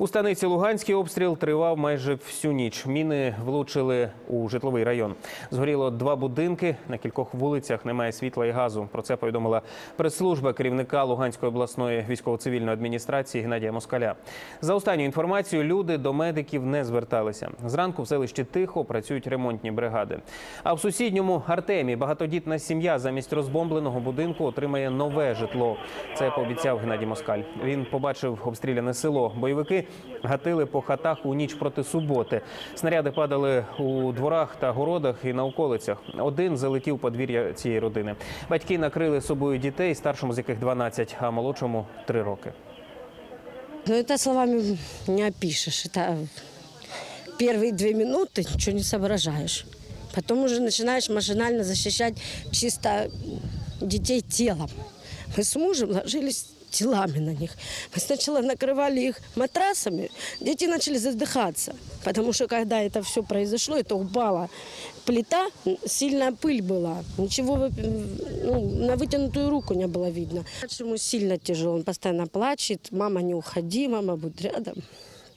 У станиці Луганський обстріл тривав майже всю ніч. Міни влучили у житловий район. Згоріло два будинки. На кількох вулицях немає світла і газу. Про це повідомила прес-служба керівника Луганської обласної військово-цивільної адміністрації Геннадія Москаля. За останню інформацією, люди до медиків не зверталися. Зранку в селищі тихо працюють ремонтні бригади. А в сусідньому Артемі багатодітна сім'я замість розбомбленого будинку отримає нове житло. Це пообіцяв Геннадій Москаль. Він побачив обстріляне село. Бойовики гатили по хатах у ніч проти суботи. Снаряди падали у дворах та городах і на околицях. Один залетів у подвір'я цієї родини. Батьки накрили собою дітей, старшому з яких 12, а молодшому 3 роки. Ну, это словами не опишешь. Это первые две минуты ничего не соображаешь. Потом уже начинаешь машинально защищать чисто детей телом. Мы с мужем ложились телами на них. Мы сначала накрывали их матрасами, дети начали задыхаться. Потому что когда это все произошло, это упала плита, сильная пыль была. Ничего э, ну, на вытянутую руку не было видно. Ему сильно тяжело, он постоянно плачет. Мама, не уходи, мама будет рядом.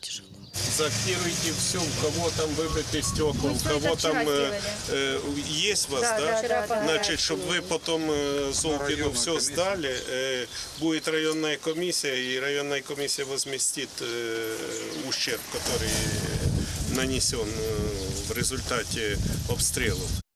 Тяжело. Заактируйте все, у кого там выбиты стекла, у всё это кого там вчера э, э, есть вас, да? да, вчера Значит, чтобы вы потом э, Золкину все сдали, э, будет районная комиссия, и районная комиссия возместит э, ущерб, который нанесен э, в результате обстрелов.